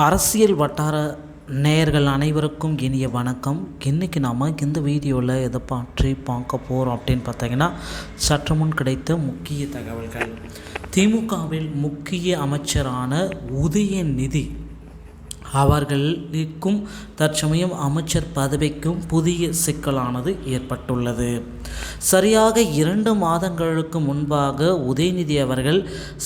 அரசியல் வட்டார நேயர்கள் அனைவருக்கும் இனிய வணக்கம். இன்றைக்கி நாம் இந்த வீடியோவில் எதை பற்றி பார்க்க போகிறோம் அப்படின்னு பார்த்தீங்கன்னா சற்று முன் கிடைத்த முக்கிய தகவல்கள். திமுகவில் முக்கிய அமைச்சரான உதயநிதி அவர்களுக்கும் தற்சமயம் அமைச்சர் பதவிக்கும் புதிய சிக்கலானது ஏற்பட்டுள்ளது. சரியாக இரண்டு மாதங்களுக்கு முன்பாக உதயநிதி அவர்கள்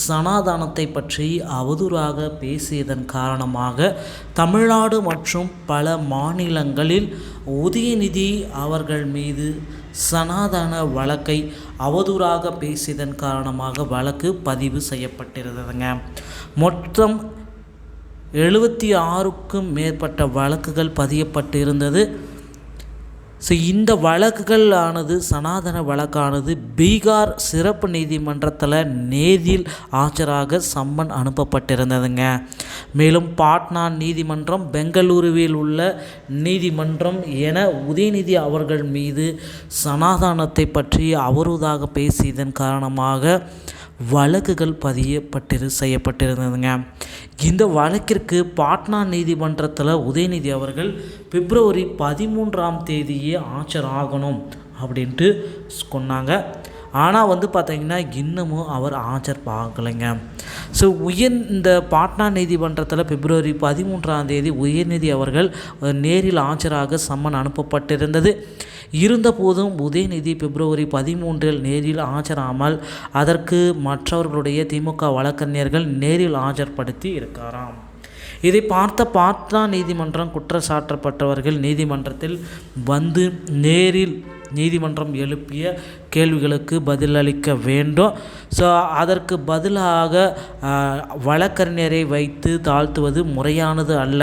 சனாதானத்தை பற்றி அவதூறாக பேசியதன் காரணமாக தமிழ்நாடு மற்றும் பல மாநிலங்களில் உதயநிதி அவர்கள் மீது சனாதன வழக்கை அவதூறாக பேசியதன் காரணமாக வழக்கு பதிவு செய்யப்பட்டிருந்ததுங்க. மொத்தம் எழுபத்தி ஆறுக்கும் மேற்பட்ட வழக்குகள் பதியப்பட்டு இருந்தது ஸோ இந்த வழக்குகள் ஆனது சனாதன வழக்கானது பீகார் சிறப்பு நீதிமன்றத்தில் நேரில் ஆஜராக சம்மன் அனுப்பப்பட்டிருந்ததுங்க. மேலும் பாட்னா நீதிமன்றம் பெங்களூருவில் உள்ள நீதிமன்றம் என உதயநிதி அவர்கள் மீது சனாதானத்தை பற்றி அவரூதாக பேசியதன் காரணமாக வழக்குகள் பதியப்பட்டிரு செய்யப்பட்டிருந்ததுங்க. இந்த வழக்கிற்கு பாட்னா நீதிமன்றத்தில் உதயநிதி அவர்கள் பிப்ரவரி பதிமூன்றாம் தேதியே ஆஜராகணும் அப்படின்ட்டு சொன்னாங்க. ஆனால் வந்து பார்த்திங்கன்னா இன்னமும் அவர் ஆஜர் பார்க்கலைங்க ஸோ உயர் இந்த பாட்னா நீதிமன்றத்தில் பிப்ரவரி பதிமூன்றாம் தேதி உயர்நீதி அவர்கள் நேரில் ஆஜராக சம்மன் அனுப்பப்பட்டிருந்தது. இருந்தபோதும் உதயநிதி பிப்ரவரி பதிமூன்றில் நேரில் ஆஜராமல் அதற்கு மற்றவர்களுடைய திமுக வழக்கறிஞர்கள் நேரில் ஆஜர்படுத்தி இருக்காராம். இதை பார்த்த பாட்னா நீதிமன்றம் குற்றச்சாட்டப்பட்டவர்கள் நீதிமன்றத்தில் வந்து நேரில் நீதிமன்றம் எழுப்பிய கேள்விகளுக்கு பதிலளிக்க வேண்டும். ஸோ அதற்கு பதிலாக வழக்கறிஞரை வைத்து தாழ்த்துவது முறையானது அல்ல.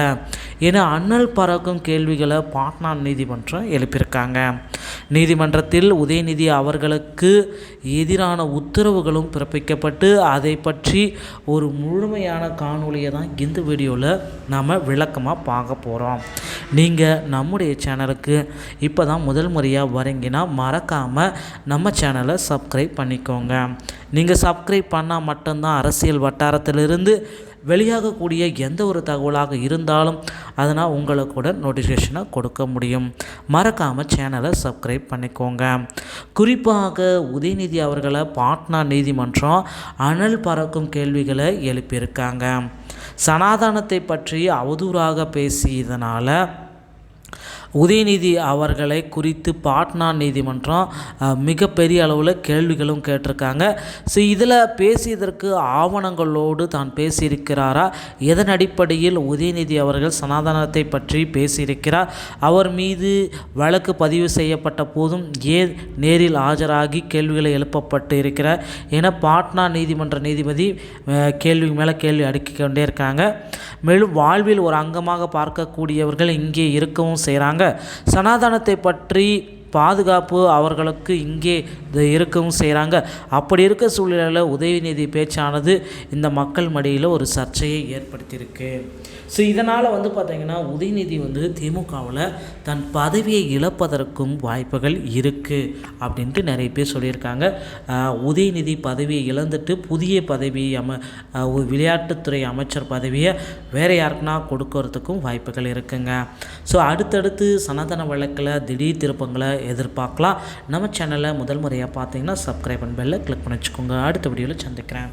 என அண்ணல் பறக்கும் கேள்விகளை பாட்னா நீதிமன்றம் எழுப்பியிருக்காங்க. நீதிமன்றத்தில் உதயநிதி அவர்களுக்கு எதிரான உத்தரவுகளும் பிறப்பிக்கப்பட்டு அதை பற்றி ஒரு முழுமையான காணொலியை தான் இந்த வீடியோவில் நாம் விளக்கமாக பார்க்க போகிறோம் நீங்கள் நம்முடைய சேனலுக்கு இப்போ தான் முதல் முறையாக வரீங்கன்னா மறக்காமல் நம்ம சேனலை சப்ஸ்கிரைப் பண்ணிக்கோங்க. நீங்கள் சப்ஸ்கிரைப் பண்ணால் மட்டும்தான் அரசியல் வட்டாரத்திலிருந்து வெளியாகக்கூடிய எந்த ஒரு தகவலாக இருந்தாலும் அதனால் உங்களுக்கு கூட நோட்டிஃபிகேஷனை கொடுக்க முடியும். மறக்காமல் சேனலை சப்ஸ்கிரைப் பண்ணிக்கோங்க. குறிப்பாக உதயநிதி அவர்களை பாட்னா நீதிமன்றம் அனல் பறக்கும் கேள்விகளை எழுப்பியிருக்காங்க. சனாதனத்தை பற்றி அவதூறாக பேசியதனால் உதயநிதி அவர்களை குறித்து பாட்னா நீதிமன்றம் மிகப்பெரிய அளவில் கேள்விகளும் கேட்டிருக்காங்க. ஸோ இதில் பேசியதற்கு ஆவணங்களோடு தான் பேசியிருக்கிறாரா? எதன் அடிப்படையில் உதயநிதி அவர்கள் சனாதனத்தை பற்றி பேசியிருக்கிறார்? அவர் மீது வழக்கு பதிவு செய்யப்பட்ட போதும் ஏன் நேரில் ஆஜராகி கேள்விகளை எழுப்பப்பட்டு இருக்கிறார் என பாட்னா நீதிமன்ற நீதிபதி கேள்வி மேலே கேள்வி அடுக்கிக் கொண்டே இருக்காங்க. மேலும் வாழ்வில் ஒரு அங்கமாக பார்க்கக்கூடியவர்கள் இங்கே இருக்கவும் செய்கிறாங்க சனாதனத்தை பற்றி பாதுகாப்பு அவர்களுக்கு இங்கே இருக்கவும் செய்கிறாங்க. அப்படி இருக்க சூழ்நிலையில் உதயநிதி பேச்சானது இந்த மக்கள் மடியில் ஒரு சர்ச்சையை ஏற்படுத்தியிருக்கு. ஸோ இதனால் வந்து பார்த்திங்கன்னா உதயநிதி வந்து திமுகவில் தன் பதவியை இழப்பதற்கும் வாய்ப்புகள் இருக்குது அப்படின்ட்டு நிறைய பேர் சொல்லியிருக்காங்க. உதயநிதி பதவியை இழந்துட்டு புதிய பதவி அம விளையாட்டுத்துறை அமைச்சர் பதவியை வேறு யாருக்குனா கொடுக்கறதுக்கும் வாய்ப்புகள் இருக்குங்க. ஸோ அடுத்தடுத்து சனாதன வழக்கில் திடீர் திருப்பங்களை எதிர்பார்க்கலாம். நம்ம சேனலை முதல் முறையாக பார்த்தீங்கன்னா சப்ஸ்கிரைப் அண்ட் பெல்லை கிளிக் பண்ணி வச்சுக்கோங்க. அடுத்த வீடியோவில் சந்திக்கிறேன்.